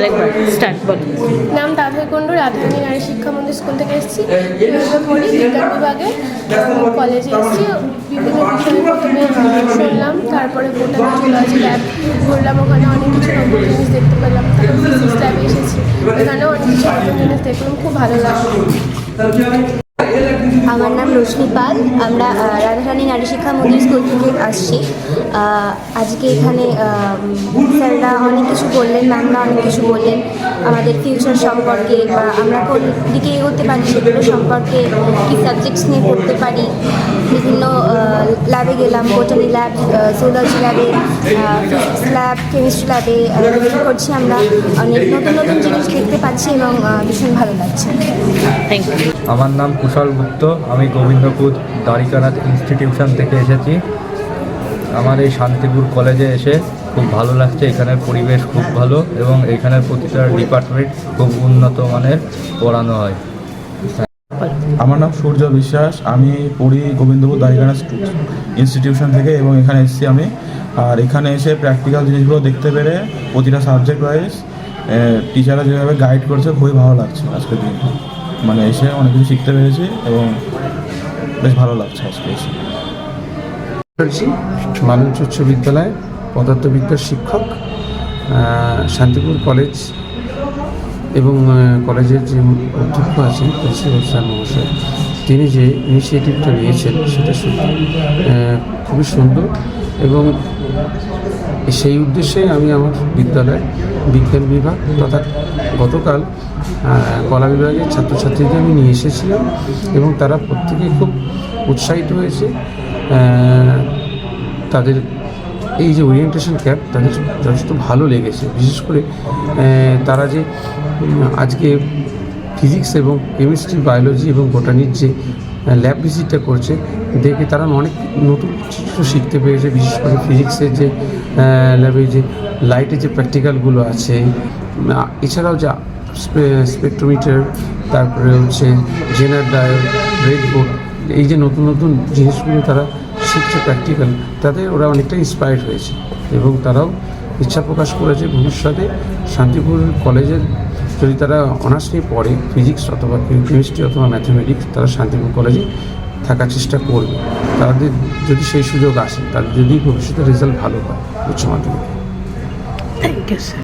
আরেকবার স্টার্ট বল। নাম তাধয় কুণ্ডু রাধারানী নারী শিক্ষা মন্দির স্কুল থেকে এসেছি। পড়ি বিজ্ঞান বিভাগে কলেজে এসেছি। বিভিন্ন বিষয়ে প্রথমে শুনলাম, তারপরে গোটা জুলজি ল্যাব ঘুরলাম, ওখানে অনেক কিছু নতুন জিনিস দেখতে পেলাম, তারপর এসেছি। ওখানেও অনেক কিছু নতুন জিনিস দেখলাম, খুব ভালো লাগল। আমার নাম রশ্মি পাল। আমরা রাধারানী নারী শিক্ষা মন্দির স্কুল থেকে আসছি। আজকে এখানে স্যাররা অনেক কিছু বললেন ম্যামরা অনেক কিছু বললেন আমাদের ফিউচার সম্পর্কে বা আমরা কোন দিকে এগোতে পারি সেগুলো সম্পর্কে কী সাবজেক্টস নিয়ে পড়তে পারি। বিভিন্ন ল্যাবে গেলাম বোটানি ল্যাব জুলজি ল্যাবে ফিজিক্স ল্যাব কেমিস্ট্রি ল্যাবে করছি আমরা। অনেক নতুন নতুন জিনিস দেখতে পাচ্ছি এবং ভীষণ ভালো লাগছে। থ্যাংক ইউ আমার নাম কুশল গুপ্ত। আমি গোবিন্দপুর দ্বারিকানাথ ইনস্টিটিউশন থেকে এসেছি। আমার এই শান্তিপুর কলেজে এসে খুব ভালো লাগছে, এখানের পরিবেশ খুব ভালো এবং এখানের প্রতিটা ডিপার্টমেন্ট খুব উন্নত মানের পড়ানো হয়। আমার নাম সূর্য বিশ্বাস, আমি পড়ি গোবিন্দপুর দারিকানা ইনস্টিটিউশন থেকে এবং এখানে এসেছি আমি। আর এখানে এসে প্র্যাকটিক্যাল জিনিসগুলো দেখতে পেরে প্রতিটা সাবজেক্ট ওয়াইজ টিচাররা যেভাবে গাইড করছে, খুবই ভালো লাগছে আজকের দিন মানে এসে অনেক কিছু শিখতে পেরেছি এবং বেশ ভালো লাগছে আজকে এসে। মালঞ্চ উচ্চ বিদ্যালয় পদার্থবিদ্যার শিক্ষক শান্তিপুর কলেজ এবং কলেজের যে অধ্যক্ষ আছেন প্রিন্সিপাল স্যার মহাশয়, তিনি যে ইনিশিয়েটিভটা নিয়েছেন, সেটা খুবই সুন্দর। এবং সেই উদ্দেশ্যে আমি আমার বিদ্যালয় বিজ্ঞান বিভাগ তথা গতকাল কলা বিভাগের ছাত্রছাত্রীকে আমি নিয়ে এসেছিলাম এবং তারা প্রত্যেকে খুব উৎসাহিত হয়েছে। তাদের এই যে ওরিয়েন্টেশন ক্যাম্প তাদের যথেষ্ট ভালো লেগেছে। বিশেষ করে তারা যে আজকে ফিজিক্স এবং কেমিস্ট্রি বায়োলজি এবং বোটানির যে ল্যাব ভিজিটটা করছে। দেখে তারা অনেক নতুন কিছু শিখতে পেরেছে, বিশেষ করে ফিজিক্সের যে ল্যাবে যে লাইটের যে প্র্যাকটিক্যালগুলো আছে। এছাড়াও যে স্পেকট্রোমিটার তারপরে হচ্ছে জেনার ডায়োড রেড বোর্ড এই যে নতুন নতুন জিনিসগুলো তারা শিখছে প্র্যাকটিক্যাল তাতে ওরা অনেকটা ইন্সপায়ার্ড হয়েছে। এবং তারাও ইচ্ছা প্রকাশ করেছে ভবিষ্যতে শান্তিপুর কলেজের যদি তারা অনার্স নিয়ে পড়ে ফিজিক্স অথবা কেমিস্ট্রি অথবা ম্যাথামেটিক্স তারা শান্তিপুর কলেজে থাকার চেষ্টা করবে। তাদের যদি সেই সুযোগ আসে, তাদের যদি ভবিষ্যতে রেজাল্ট ভালো হয়, উচ্চ মাধ্যমিকে। Thank you sir